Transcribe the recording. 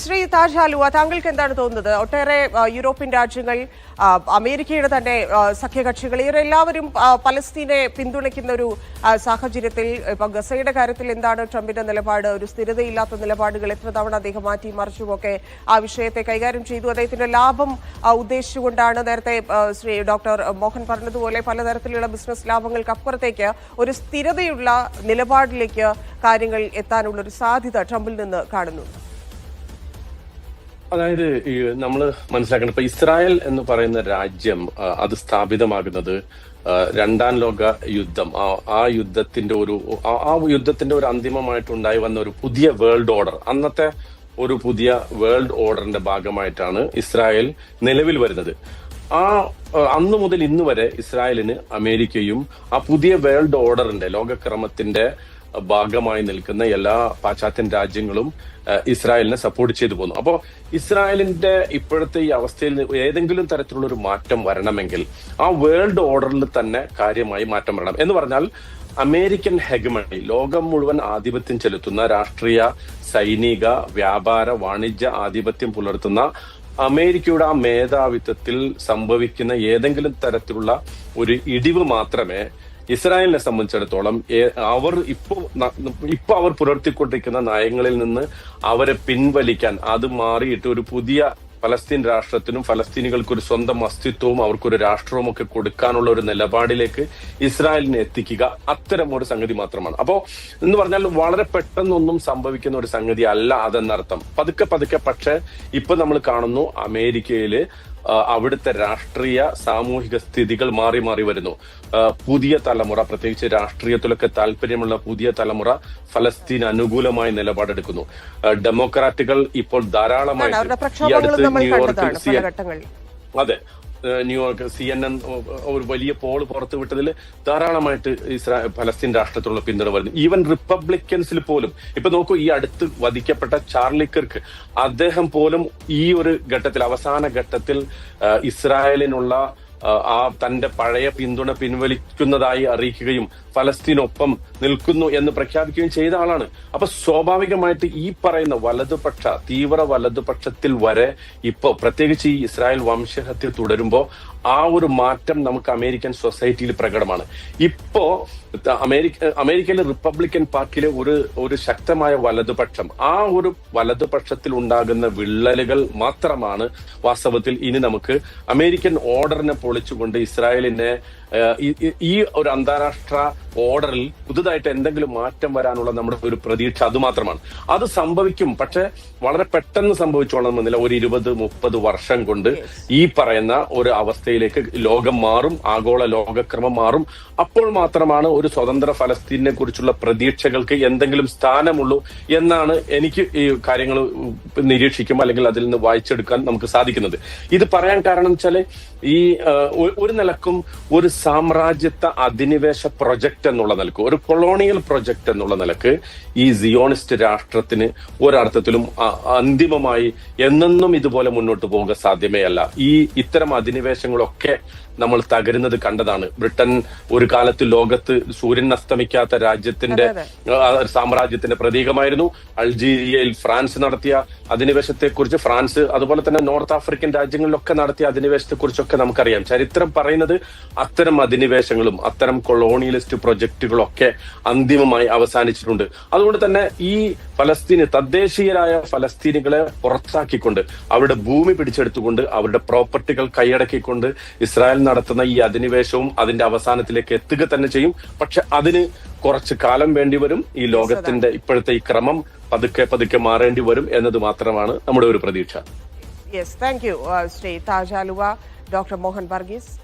ശ്രീ താജ് ആലുവ താങ്കൾക്ക് എന്താണ് തോന്നുന്നത്? ഒട്ടേറെ യൂറോപ്യൻ രാജ്യങ്ങൾ അമേരിക്കയുടെ തന്നെ സഖ്യകക്ഷികൾ ഇവരെല്ലാവരും പലസ്തീനെ പിന്തുണയ്ക്കുന്ന ഒരു സാഹചര്യത്തിൽ ഇപ്പൊ ഗസയുടെ കാര്യത്തിൽ എന്താണ് ട്രംപിന്റെ നിലപാട്? ഒരു സ്ഥിരതയില്ലാത്ത നിലപാടുകൾ എത്ര തവണ അദ്ദേഹം മാറ്റി മറിച്ചുമൊക്കെ ആ വിഷയത്തെ കൈകാര്യം ചെയ്തു. അദ്ദേഹത്തിന്റെ ലാഭം ഉദ്ദേശിച്ചുകൊണ്ടാണ് നേരത്തെ ശ്രീ ഡോക്ടർ മോഹൻ പറഞ്ഞതുപോലെ പലതരത്തിലുള്ള ബിസിനസ് ലാഭങ്ങൾക്ക് അപ്പുറത്തേക്ക് ഒരു സ്ഥിരതയുള്ള നിലപാടിലേക്ക് കാര്യങ്ങൾ എത്താനുള്ള ഒരു സാധ്യത ട്രംപിൽ നിന്ന് കാണുന്നു അതായത് നമ്മൾ മനസ്സിലാക്കണം. ഇപ്പൊ ഇസ്രായേൽ എന്ന് പറയുന്ന രാജ്യം അത് സ്ഥാപിതമാകുന്നത് രണ്ടാം ലോക യുദ്ധം. ആ- യുദ്ധത്തിന്റെ ഒരു ആ- യുദ്ധത്തിന്റെ ഒരു അന്തിമമായിട്ടുണ്ടായി വന്ന ഒരു പുതിയ വേൾഡ് ഓർഡർ അന്നത്തെ ഒരു പുതിയ വേൾഡ് ഓർഡറിന്റെ ഭാഗമായിട്ടാണ് ഇസ്രായേൽ നിലവിൽ വരുന്നത്. ആ, അന്ന് മുതൽ ഇന്ന് വരെ ഇസ്രായേലിന് അമേരിക്കയും ആ പുതിയ വേൾഡ് ഓർഡറിന്റെ ലോകക്രമത്തിന്റെ ഭാഗമായി നിൽക്കുന്ന എല്ലാ പാശ്ചാത്യൻ രാജ്യങ്ങളും ഇസ്രായേലിനെ സപ്പോർട്ട് ചെയ്തു പോകുന്നു അപ്പോൾ ഇസ്രായേലിന്റെ ഇപ്പോഴത്തെ ഈ അവസ്ഥയിൽ ഏതെങ്കിലും തരത്തിലുള്ള ഒരു മാറ്റം വരണമെങ്കിൽ ആ വേൾഡ് ഓർഡറിൽ തന്നെ കാര്യമായി മാറ്റം വരണം. എന്ന് പറഞ്ഞാൽ അമേരിക്കൻ ഹെഗമണി ലോകം മുഴുവൻ ആധിപത്യം ചെലുത്തുന്ന രാഷ്ട്രീയ സൈനിക വ്യാപാര വാണിജ്യ ആധിപത്യം പുലർത്തുന്ന അമേരിക്കയുടെ ആ മേധാവിത്വത്തിൽ സംഭവിക്കുന്ന ഏതെങ്കിലും തരത്തിലുള്ള ഒരു ഇടിവ് മാത്രമേ ഇസ്രായേലിനെ സംബന്ധിച്ചിടത്തോളം അവർ ഇപ്പോ ന- ഇപ്പൊ അവർ പുലർത്തിക്കൊണ്ടിരിക്കുന്ന നയങ്ങളിൽ നിന്ന് അവരെ പിൻവലിക്കാൻ അത് മാറിയിട്ട് ഒരു പുതിയ ഫലസ്തീൻ രാഷ്ട്രത്തിനും ഫലസ്തീനികൾക്ക് ഒരു സ്വന്തം അസ്തിത്വവും അവർക്കൊരു രാഷ്ട്രവും ഒക്കെ കൊടുക്കാനുള്ള ഒരു നിലപാടിലേക്ക് ഇസ്രായേലിനെ എത്തിക്കുക അത്തരം ഒരു സംഗതി മാത്രമാണ്. അപ്പോ എന്ന് പറഞ്ഞാൽ വളരെ പെട്ടെന്നൊന്നും സംഭവിക്കുന്ന ഒരു സംഗതി അല്ല അതെന്നർത്ഥം. പതുക്കെ പതുക്കെ പക്ഷെ ഇപ്പൊ നമ്മൾ കാണുന്നു അമേരിക്കയിൽ അവിടുത്തെ രാഷ്ട്രീയ സാമൂഹിക സ്ഥിതികൾ മാറി മാറി വരുന്നു. പുതിയ തലമുറ പ്രത്യേകിച്ച് രാഷ്ട്രീയത്തിലൊക്കെ താല്പര്യമുള്ള പുതിയ തലമുറ ഫലസ്തീൻ അനുകൂലമായ നിലപാടെടുക്കുന്നു. ഡെമോക്രാറ്റുകൾ ഇപ്പോൾ ധാരാളമായി ഈ അടുത്ത് ന്യൂയോർക്കിൽ അതെ. ന്യൂയോർക്ക് സി എൻ എൻ ഒരു വലിയ പോൾ പുറത്തു വിട്ടതിൽ ധാരാളമായിട്ട് ഇസ്രാ ഫലസ്തീൻ രാഷ്ട്രത്തിലുള്ള പിന്തുണ വരുന്നു. ഈവൻ റിപ്പബ്ലിക്കൻസിൽ പോലും ഇപ്പൊ നോക്കൂ ഈ അടുത്ത് വധിക്കപ്പെട്ട ചാർലി കിർക്ക് അദ്ദേഹം പോലും ഈ ഒരു ഘട്ടത്തിൽ അവസാന ഘട്ടത്തിൽ ഇസ്രായേലിനുള്ള ആ, തന്റെ പഴയ പിന്തുണ പിൻവലിക്കുന്നതായി അറിയിക്കുകയും ഫലസ്തീനൊപ്പം നിൽക്കുന്നു എന്ന് പ്രഖ്യാപിക്കുകയും ചെയ്ത ആളാണ്. അപ്പൊ സ്വാഭാവികമായിട്ട് ഈ പറയുന്ന വലതുപക്ഷ തീവ്ര വലതുപക്ഷത്തിൽ വരെ ഇപ്പോ പ്രത്യേകിച്ച് ഈ ഇസ്രായേൽ വംശഹത്യ തുടരുമ്പോ ആ ഒരു മാറ്റം നമുക്ക് അമേരിക്കൻ സൊസൈറ്റിയിൽ പ്രകടമാണ്. ഇപ്പോ അമേരിക്ക അമേരിക്കയിലെ റിപ്പബ്ലിക്കൻ പാർട്ടിയിലെ ഒരു ഒരു ശക്തമായ വലതുപക്ഷം. ആ ഒരു വലതുപക്ഷത്തിൽ ഉണ്ടാകുന്ന വിള്ളലുകൾ മാത്രമാണ് വാസ്തവത്തിൽ ഇനി നമുക്ക് അമേരിക്കൻ ഓർഡറിനെ പൊളിച്ചുകൊണ്ട് ഇസ്രായേലിനെ ഈ- ഒരു അന്താരാഷ്ട്ര ഓർഡറിൽ പുതുതായിട്ട് എന്തെങ്കിലും മാറ്റം വരാനുള്ള നമ്മുടെ ഒരു പ്രതീക്ഷ അത് മാത്രമാണ്. അത് സംഭവിക്കും. പക്ഷെ വളരെ പെട്ടെന്ന് സംഭവിച്ചോളണമെന്നില്ല. ഒരു ഇരുപത് മുപ്പത് വർഷം കൊണ്ട് ഈ പറയുന്ന ഒരു അവസ്ഥയിലേക്ക് ലോകം മാറും ആഗോള ലോകക്രമം മാറും. അപ്പോൾ മാത്രമാണ് ഒരു സ്വതന്ത്ര ഫലസ്തീനെ കുറിച്ചുള്ള പ്രതീക്ഷകൾക്ക് എന്തെങ്കിലും സ്ഥാനമുള്ളൂ എന്നാണ് എനിക്ക് ഈ കാര്യങ്ങൾ നിരീക്ഷിക്കും അല്ലെങ്കിൽ അതിൽ നിന്ന് വായിച്ചെടുക്കാൻ നമുക്ക് സാധിക്കുന്നത്. ഇത് പറയാൻ കാരണം വെച്ചാൽ ഈ ഒരു നിലക്കും ഒരു സാമ്രാജ്യത്വ അധിനിവേശ പ്രൊജക്ട് എന്നുള്ള നിലയ്ക്ക് ഒരു കൊളോണിയൽ പ്രൊജക്ട് എന്നുള്ള നിലയ്ക്ക് ഈ സിയോണിസ്റ്റ് രാഷ്ട്രത്തിന് ഒരർത്ഥത്തിലും അന്തിമമായി എന്നെന്നും ഇതുപോലെ മുന്നോട്ട് പോവുക സാധ്യമേ അല്ല ഈ ഇത്തരം അധിനിവേശങ്ങളൊക്കെ നമ്മൾ തകരുന്നത് കണ്ടതാണ്. ബ്രിട്ടൻ ഒരു കാലത്ത് ലോകത്ത് സൂര്യൻ അസ്തമിക്കാത്ത രാജ്യത്തിന്റെ സാമ്രാജ്യത്തിന്റെ പ്രതീകമായിരുന്നു. അൾജീരിയയിൽ ഫ്രാൻസ് നടത്തിയ അധിനിവേശത്തെ കുറിച്ച് ഫ്രാൻസ് അതുപോലെ തന്നെ നോർത്ത് ആഫ്രിക്കൻ രാജ്യങ്ങളിലൊക്കെ നടത്തിയ അധിനിവേശത്തെ കുറിച്ചൊക്കെ നമുക്കറിയാം. ചരിത്രം പറയുന്നത് അത്തരം അധിനിവേശങ്ങളും അത്തരം കൊളോണിയലിസ്റ്റ് പ്രൊജക്ടുകളൊക്കെ അന്തിമമായി അവസാനിച്ചിട്ടുണ്ട്. അതുകൊണ്ട് തന്നെ ഈ ഫലസ്തീന് തദ്ദേശീയരായ ഫലസ്തീനികളെ പുറത്താക്കിക്കൊണ്ട് അവരുടെ ഭൂമി പിടിച്ചെടുത്തുകൊണ്ട് അവരുടെ പ്രോപ്പർട്ടികൾ കൈയടക്കിക്കൊണ്ട് ഇസ്രായേൽ നടത്തുന്ന ഈ അധിനിവേശവും അതിന്റെ അവസാനത്തിലേക്ക് എത്തുക തന്നെ ചെയ്യും. പക്ഷെ അതിന് കുറച്ച് കാലം വേണ്ടി വരും. ഈ ലോകത്തിന്റെ ഇപ്പോഴത്തെ ഈ ക്രമം പതുക്കെ പതുക്കെ മാറേണ്ടി വരും എന്നത് മാത്രമാണ് നമ്മുടെ ഒരു പ്രതീക്ഷ. യെസ് താങ്ക് യു ശ്രീ താജാലുവ ഡോക്ടർ മോഹൻ വർഗീസ്.